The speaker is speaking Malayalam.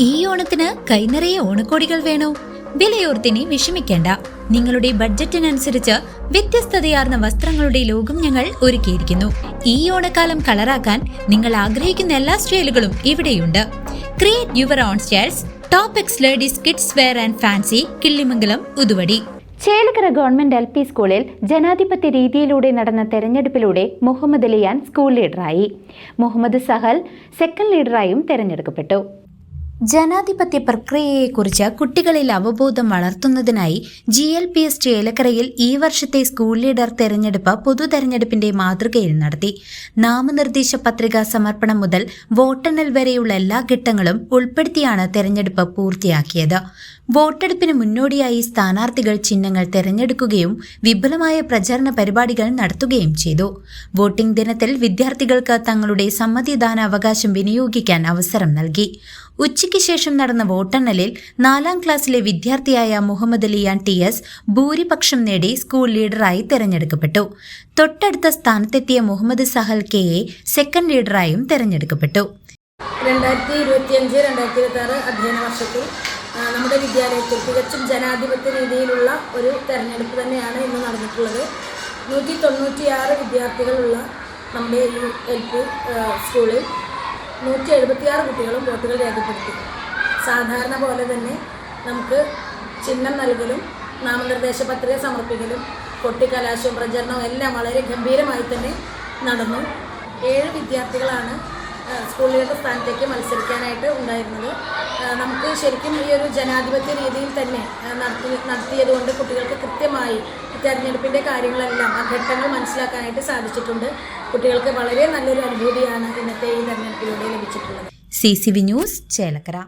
ഈ ഓണത്തിന് കൈനിറയെ ഓണക്കോടികൾ വേണോ? വിലയോർത്തിനി വിഷമിക്കേണ്ട. നിങ്ങളുടെ ബഡ്ജറ്റിനനുസരിച്ച് വ്യത്യസ്തതയാർന്ന വസ്ത്രങ്ങളുടെ ലോകം ഞങ്ങൾ ഒരുക്കിയിരിക്കുന്നു. ഈ ഓണക്കാലം കളറാക്കാൻ നിങ്ങൾ ആഗ്രഹിക്കുന്ന എല്ലാ സ്റ്റൈലുകളും ഇവിടെയുണ്ട്. Create your own styles top X ladies kids wear and fancy Killimangalam Uthuvadi. Chelakkara government L P സ്കൂളിൽ ജനാധിപത്യ രീതിയിലൂടെ നടന്ന തെരഞ്ഞെടുപ്പിലൂടെ മുഹമ്മദ് ലിയാൻ സ്കൂൾ ലീഡറായി. മുഹമ്മദ് സഹൽ സെക്കൻഡ് ലീഡറായും തെരഞ്ഞെടുക്കപ്പെട്ടു. ജനാധിപത്യ പ്രക്രിയയെക്കുറിച്ച് കുട്ടികളിൽ അവബോധം വളർത്തുന്നതിനായി ജി എൽ പി എസ് ചേലക്കരയിൽ ഈ വർഷത്തെ സ്കൂൾ ലീഡർ തെരഞ്ഞെടുപ്പ് പൊതു തെരഞ്ഞെടുപ്പിന്റെ മാതൃകയിൽ നടത്തി. നാമനിർദ്ദേശ പത്രിക സമർപ്പണം മുതൽ വോട്ടെണ്ണൽ വരെയുള്ള എല്ലാ ഘട്ടങ്ങളും ഉൾപ്പെടുത്തിയാണ് തെരഞ്ഞെടുപ്പ് പൂർത്തിയാക്കിയത്. വോട്ടെടുപ്പിന് മുന്നോടിയായി സ്ഥാനാർത്ഥികൾ ചിഹ്നങ്ങൾ തെരഞ്ഞെടുക്കുകയും വിപുലമായ പ്രചരണ പരിപാടികൾ നടത്തുകയും ചെയ്തു. വോട്ടിംഗ് ദിനത്തിൽ വിദ്യാർത്ഥികൾക്ക് തങ്ങളുടെ സമ്മതിദാന അവകാശം വിനിയോഗിക്കാൻ അവസരം നൽകി. ഉച്ചയ്ക്ക് ശേഷം നടന്ന വോട്ടെണ്ണലിൽ നാലാം ക്ലാസ്സിലെ വിദ്യാർത്ഥിയായ മുഹമ്മദ് അലിയാൻ ടി എസ് ഭൂരിപക്ഷം നേടി സ്കൂൾ ലീഡറായി തെരഞ്ഞെടുക്കപ്പെട്ടു. തൊട്ടടുത്ത സ്ഥാനത്തെത്തിയ Muhammad Sahal K A second ലീഡറായും തെരഞ്ഞെടുക്കപ്പെട്ടു. രണ്ടായിരത്തി ഇരുപത്തിയഞ്ച് രണ്ടായിരത്തി ഇരുപത്തി ആറ് അധ്യയന വർഷത്തിൽ നമ്മുടെ വിദ്യാലയത്തിൽ തികച്ചും ജനാധിപത്യ രീതിയിലുള്ള ഒരു തെരഞ്ഞെടുപ്പ് തന്നെയാണ് ഇന്ന് നടന്നിട്ടുള്ളത്. നൂറ്റി തൊണ്ണൂറ്റിയാറ് വിദ്യാർത്ഥികളുള്ള നമ്മുടെ ഈ എൽ പി സ്കൂളിൽ നൂറ്റി എഴുപത്തിയാറ് കുട്ടികളും വോട്ടുകൾ രേഖപ്പെടുത്തി. സാധാരണ പോലെ തന്നെ നമുക്ക് ചിഹ്നം നൽകലും നാമനിർദ്ദേശ പത്രിക സമർപ്പിക്കലും കൊട്ടിക്കലാശവും പ്രചരണവും എല്ലാം വളരെ ഗംഭീരമായി തന്നെ നടന്നു. ഏഴ് വിദ്യാർത്ഥികളാണ് സ്കൂളിലേക്ക് സ്ഥാനത്തേക്ക് മത്സരിക്കാനായിട്ട് ഉണ്ടായിരുന്നത്. നമുക്ക് ശരിക്കും ഈ ഒരു ജനാധിപത്യ രീതിയിൽ തന്നെ നടത്തി നടത്തിയതുകൊണ്ട് കുട്ടികൾക്ക് കൃത്യമായി തെരഞ്ഞെടുപ്പിന്റെ കാര്യങ്ങളെല്ലാം ആ ഘട്ടങ്ങൾ മനസ്സിലാക്കാനായിട്ട് സാധിച്ചിട്ടുണ്ട്. കുട്ടികൾക്ക് വളരെ നല്ലൊരു അനുഭൂതിയാണ് ഇന്നത്തെ ഈ തെരഞ്ഞെടുപ്പിലൂടെ ലഭിച്ചിട്ടുള്ളത്. C C V news Chelakkara.